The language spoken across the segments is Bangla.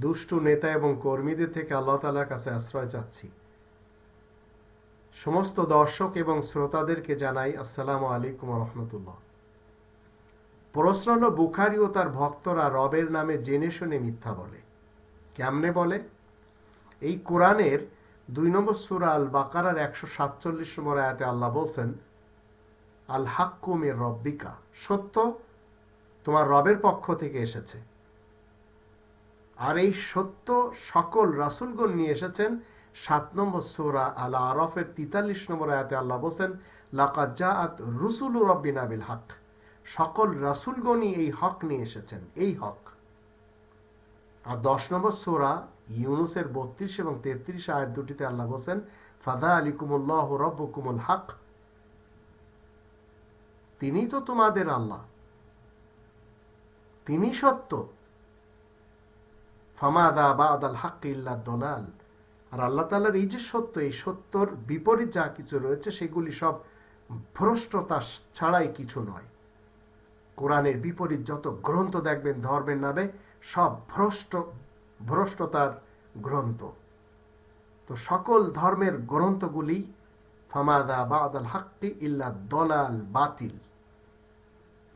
দুষ্টু নেতা এবং কর্মীদের থেকে আল্লাহ তালার কাছে আশ্রয় চাচ্ছি। সমস্ত দর্শক এবং শ্রোতাদেরকে জানাই আসসালামু আলাইকুম রহমতুল্লাহ। প্রশ্ন হল বুখারি ও তার ভক্তরা রবের নামে জেনে শুনে মিথ্যা বলে। কেমনে বলে? এই কোরআনের দুই নম্বর সুরা আল বাকারার একশো সাতচল্লিশ নম্বর আয়াতে আল্লাহ বলছেন আল হাক্কুমের রব্বিকা। সত্য তোমার রবের পক্ষ থেকে এসেছে। আর এই সত্য সকল রাসুলগণ নিয়ে এসেছেন। সাত নম্বর সোরা আল আরফের তিতাল্লিশ নম্বর আয়াতে আল্লাহ বলছেন লাকাত রুসুল রব্বিনা বিল হক সকল রাসুলগণই এই হক নিয়ে এসেছেন, এই হক। আর দশ নম্বর সোরা ইউনুসের বত্রিশ এবং তেত্রিশ আয়াত দুটিতে আল্লাহ বলছেন ফাদা আলিকুমুল্লাহ রব্বকুমুল হক। তিনি তো তোমাদের আল্লাহ। তিনি সত্য। ফামাদা বাদ আল হাক ইল্লা দলাল। আর আল্লাহ তালার এই যে সত্য, এই সত্যর বিপরীত যা কিছু রয়েছে, সেগুলি সব ভ্রষ্টতা ছাড়াই কিছু নয়। কোরআনের বিপরীত যত গ্রন্থ দেখবেন, ধর্মের নামে সব ভ্রষ্ট, ভ্রষ্টতার গ্রন্থ। তো সকল ধর্মের গ্রন্থগুলি ফামাদা বাদ আল হাক্কি ইল্লা দলাল, বাতিল।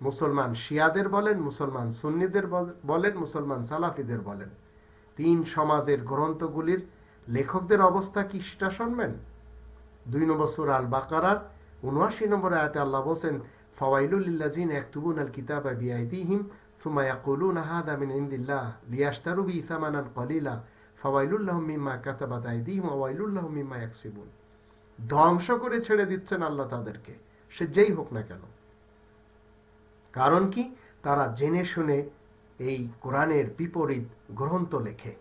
মুসলমান শিয়াদের বলেন, মুসলমান সুন্নিদের বলেন, মুসলমান সালাফিদের বলেন। তিন সমাজের গ্রন্থগুলির লেখকদের অবস্থা কি সেটা শুনবেন? দুই নম্বর সুর আল বাকারার উনআশি নম্বর আয়াতে আল্লাহ বলছেন ফাওয়াইলুল্লাজিন একতুবুন আল কিতাব বিআইদিহিম সুমা ইয়াকুলুন হাদা মিন ইনদিল্লাহ লিয়াশতারু বি সামানান কলিলা ফাওয়াইলুল্লাহম মিম্মা কাতাবাত আইদিহিম ওয়াইলুল্লাহম মিম্মা ইয়াকসিবুন। ধ্বংস করে ছেড়ে দিচ্ছেন আল্লাহ তাদেরকে, সে যেই হোক না কেন। কারণ কি? তারা জেনে শুনে এই কোরআনের বিপরীত গ্রন্থ লেখে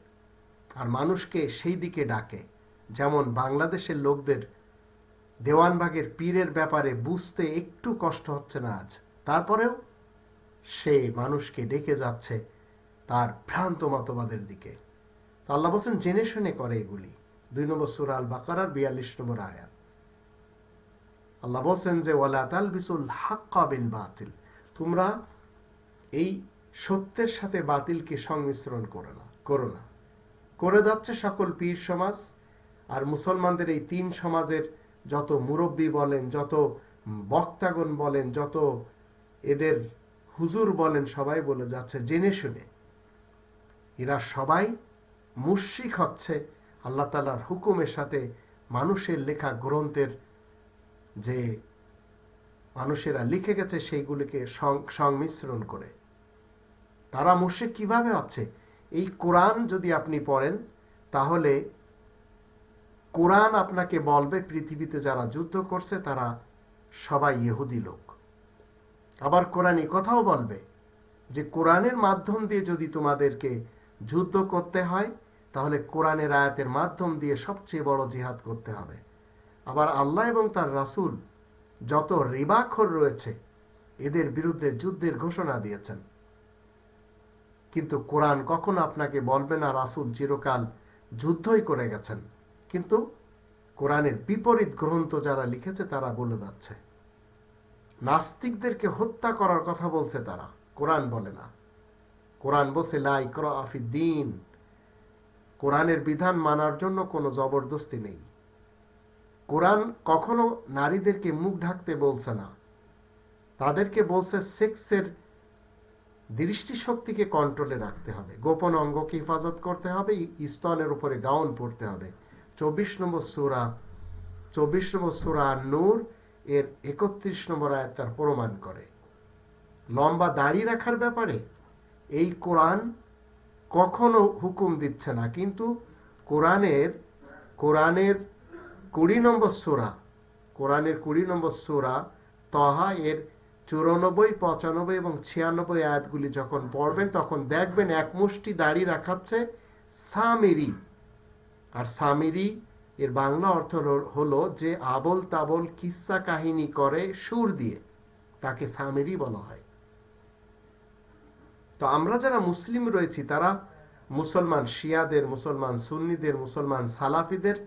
আর মানুষকে সেই দিকে ডাকে। যেমন বাংলাদেশের লোকদের দেওয়ানবাগের পীরের ব্যাপারে বুঝতে একটু কষ্ট হচ্ছে না আজ। তারপরেও সে মানুষকে ডেকে যাচ্ছে তার ভ্রান্ত মতবাদের দিকে। আল্লাহ বলছেন, জেনে শুনে করে এগুলি। দুই নম্বর সুরাল বাকারার বিয়াল্লিশ নম্বর আয়াত। আল্লাহ বলছেন যে, ওয়ালা বিসুল হাক্কা বিল বাতিল। তোমরা এই সত্যের সাথে বাতিলকে সংমিশ্রণ করো না করো না। করে যাচ্ছে সকল পীর সমাজ, আর মুসলমানদের এই তিন সমাজের যত মুরব্বী বলেন, যত বক্তাগণ বলেন, যত এদের হুজুর বলেন, সবাই বলে যাচ্ছে, জেনে শুনে। এরা সবাই মুশ্রিক হচ্ছে, আল্লাহ তালার হুকুমের সাথে মানুষের লেখা গ্রন্থের যে মানুষেরা লিখে গেছে, সেইগুলিকে সংমিশ্রণ করে। তারা মুশ্রিক কীভাবে হচ্ছে? এই কোরআন যদি আপনি পড়েন, তাহলে কোরআন আপনাকে বলবে, পৃথিবীতে যারা যুদ্ধ করছে, তারা সবাই ইহুদি লোক। আবার কোরআন কথাও বলবে যে, কোরআনের মাধ্যম দিয়ে যদি তোমাদেরকে যুদ্ধ করতে হয়, তাহলে কোরআনের আয়াতের মাধ্যম দিয়ে সবচেয়ে বড় জিহাদ করতে হবে। আবার আল্লাহ এবং তার রাসুল যত রিবাখর রয়েছে, এদের বিরুদ্ধে যুদ্ধের ঘোষণা দিয়েছেন। কিন্তু কোরআন কখনো আপনাকে বলবে না, রাসুল চিরকাল যুদ্ধই করে গেছেন। কিন্তু কোরআনের বিপরীত গ্রন্থ যারা লিখেছে, তারা বলে যাচ্ছে। নাস্তিকদেরকে হত্যা করার কথা বলছে তারা, কোরআন বলে না। কোরআন বসে দিন। কোরআনের বিধান মানার জন্য কোনো জবরদস্তি নেই। কোরআন কখনো নারীদেরকে মুখ ঢাকতে বলছে না। তাদেরকে বলছে, সেক্সের দৃষ্টিশক্তিকে কন্ট্রোলে রাখতে হবে। গোপন অঙ্গকে হেফাজত করতে হবে স্তনের উপরে গাউন পড়তে হবে। চব্বিশ নম্বর সুরা, চব্বিশ নম্বর সুরা নূর এর একত্রিশ নম্বর আয়াত তার প্রমাণ করে। লম্বা দাড়ি রাখার ব্যাপারে এই কোরআন কখনো হুকুম দিচ্ছে না, কিন্তু কোরআনের কোরআনের কুড়ি নম্বর সুরা, কোরআনের কুড়ি নম্বর সুরা, তহা এর চুরানব্বই, পঁচানব্বই এবং ছিয়ানব্বই আয়াতগুলি যখন পড়বেন, তখন দেখবেন এক মুষ্টি দাড়ি রাখাচ্ছে সামেরি। আর সামিরি, এর বাংলা অর্থ হলো যে আবল তাবল কিসা কাহিনী করে সুর দিয়ে, তাকে সামেরি বলা হয়। তো আমরা যারা মুসলিম রয়েছি, তারা মুসলমান শিয়াদের, মুসলমান সুন্নিদের, মুসলমান সালাফিদের,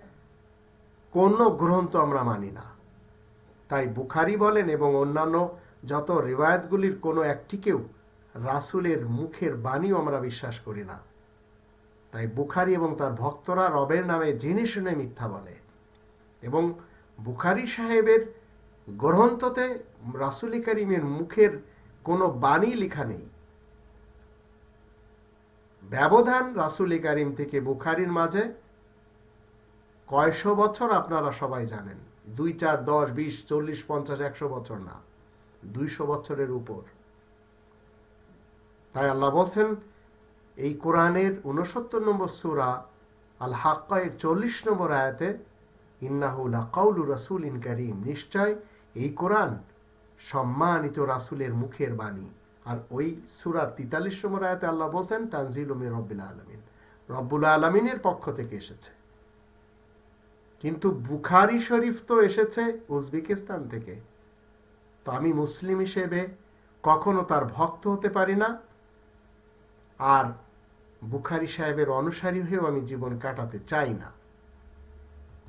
কোন গ্রন্থ আমরা মানি না। তাই বুখারি বলেন এবং অন্যান্য যত রিবায়তগুলির কোনো একটিকেও রাসুলের মুখের বাণীও আমরা বিশ্বাস করি না। তাই বুখারি এবং তার ভক্তরা রবের নামে জেনে শুনে মিথ্যা বলে এবং বুখারি সাহেবের গ্রন্থতে রাসুল করিমের মুখের কোনো বাণী লেখা নেই। ব্যবধান রাসুল করিম থেকে বুখারির মাঝে কয়শো বছর আপনারা সবাই জানেন। দুই চার দশ বিশ চল্লিশ পঞ্চাশ একশো বছর না। দুইশো বছরের উপর। তাই আল্লাহ বলছেন, এই কোরআনের উনসত্তর নম্বর সুরা আল হাক্কায়ের চল্লিশ নম্বর আয়াতে ইন্নাহুল্লা কাউলু রাসুল ইন করিম। নিশ্চয় এই কোরআন সম্মানিত রাসুলের মুখের বাণী। আর ওই সুরার তিতাল্লিশ নম্বর আয়াতে আল্লাহ বলছেন, তানজিল উমির রব্বুল আলমিন। রব্বুল আলমিনের পক্ষ থেকে এসেছে। কিন্তু বুখারি শরীফ তো এসেছে উজবেকিস্তান থেকে। তো আমি মুসলিম হিসেবে কখনো তার ভক্ত হতে পারি না। আর বুখারি সাহেবের অনুসারী হয়েও আমি জীবন কাটাতে চাই না।